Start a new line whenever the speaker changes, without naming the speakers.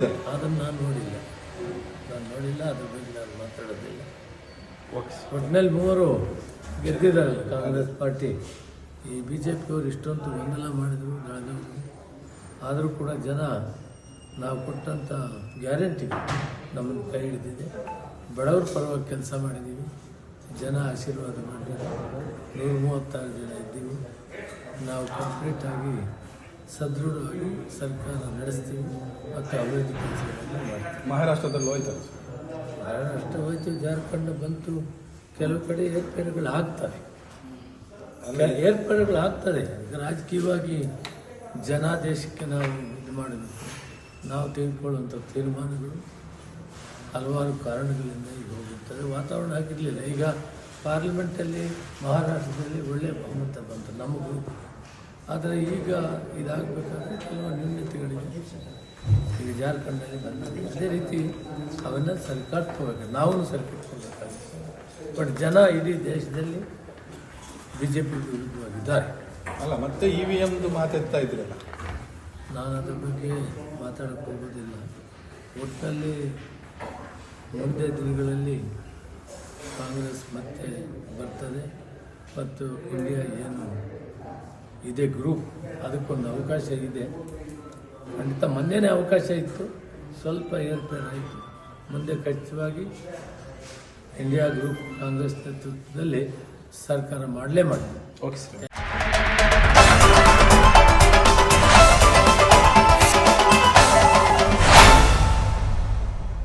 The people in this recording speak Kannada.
ಅದನ್ನು ನಾನು ನೋಡಿಲ್ಲ. ನಾನು ನೋಡಿಲ್ಲ ಅದ್ರ ಬಗ್ಗೆ ನಾನು ಮಾತಾಡೋದಿಲ್ಲ. ಒಟ್ಟಿನಲ್ಲಿ ಮೂವರು ಗೆದ್ದಿದ್ದಾರಲ್ಲ ಕಾಂಗ್ರೆಸ್ ಪಾರ್ಟಿ. ಈ ಬಿ ಜೆ ಪಿಯವರು ಇಷ್ಟೊಂದು ಗೊಂದಲ ಮಾಡಿದ್ರು ಆದರೂ ಕೂಡ ಜನ ನಾವು ಕೊಟ್ಟಂಥ ಗ್ಯಾರಂಟಿ ನಮ್ಮನ್ನು ಕೈ ಹಿಡಿದಿದೆ. ಬಡವ್ರ ಪರವಾಗಿ ಕೆಲಸ ಮಾಡಿದ್ದೀವಿ ಜನ ಆಶೀರ್ವಾದ ಮಾಡಿದ್ದಾರೆ. ನೂರ ಮೂವತ್ತಾರು ಜನ ಇದ್ದೀವಿ. ನಾವು ಕಂಪ್ಲೀಟಾಗಿ ಸದೃಢವಾಗಿ ಸರ್ಕಾರ ನಡೆಸ್ತೀವಿ ಮತ್ತು ಅಭಿವೃದ್ಧಿ ಕೆಲಸಗಳನ್ನು ಮಾಡ್ತೀವಿ.
ಮಹಾರಾಷ್ಟ್ರದಲ್ಲಿ ಹೋಯ್ತು?
ಮಹಾರಾಷ್ಟ್ರ ಹೋಯ್ತು ಜಾರ್ಖಂಡ್ ಬಂತು ಕೆಲವು ಕಡೆ ಏರ್ಪೇರುಗಳು ಆಗ್ತವೆ. ಏರ್ಪೇರುಗಳು ಆಗ್ತದೆ ರಾಜಕೀಯವಾಗಿ ಜನಾದೇಶಕ್ಕೆ ನಾವು ಇದು ಮಾಡಬೇಕು ನಾವು ತೆಗೆದುಕೊಳ್ಳುವಂಥ ತೀರ್ಮಾನಗಳು ಹಲವಾರು ಕಾರಣಗಳಿಂದ ಈಗ ಹೋಗುತ್ತದೆ ವಾತಾವರಣ ಆಗಿರಲಿಲ್ಲ ಈಗ ಪಾರ್ಲಿಮೆಂಟಲ್ಲಿ ಮಹಾರಾಷ್ಟ್ರದಲ್ಲಿ ಒಳ್ಳೆಯ ಆದರೆ ಈಗ ಇದಾಗಬೇಕಾದ್ರೆ ಕೆಲವು ನ್ಯೂನತೆಗಳಿವೆ ಈಗ ಜಾರ್ಖಂಡಲ್ಲಿ ಬಂದಿದೆ ಅದೇ ರೀತಿ ಅವೆಲ್ಲ ಸರ್ಕಾರ ತಗೋಬೇಕು ನಾವು ಸರಿಪಡಿಸ್ಕೊಳ್ಬೇಕಾಗುತ್ತೆ ಬಟ್ ಜನ ಇಡೀ ದೇಶದಲ್ಲಿ ಬಿ ಜೆ ಪಿ ವಿರುದ್ಧವಾಗಿದ್ದಾರೆ.
ಅಲ್ಲ ಮತ್ತೆ ಇ ವಿ ಎಮ್ದು ಮಾತೆತ್ತಾ ಇದ್ರಲ್ಲ?
ನಾನು ಅದ್ರ ಬಗ್ಗೆ ಮಾತಾಡಕ್ಕೆ ಹೋಗೋದಿಲ್ಲ. ಒಟ್ಟಿನಲ್ಲಿ ಮುಂದೆ ದಿನಗಳಲ್ಲಿ ಕಾಂಗ್ರೆಸ್ ಮತ್ತೆ ಬರ್ತದೆ ಮತ್ತು ಇಂಡಿಯಾ ಏನು ಇದೆ ಗ್ರೂಪ್ ಅದಕ್ಕೊಂದು ಅವಕಾಶ ಇದೆ. ಖಂಡಿತ ಮೊನ್ನೆನೇ ಅವಕಾಶ ಇತ್ತು, ಸ್ವಲ್ಪ ಏರ್ಪೇರ್ ಆಯಿತು. ಮುಂದೆ ಖಚಿತವಾಗಿ ಇಂಡಿಯಾ ಗ್ರೂಪ್ ಕಾಂಗ್ರೆಸ್ ನೇತೃತ್ವದಲ್ಲಿ ಸರ್ಕಾರ ಮಾಡಲೇ ಮಾಡಿದೆ
ಓಕೆ ಸರ್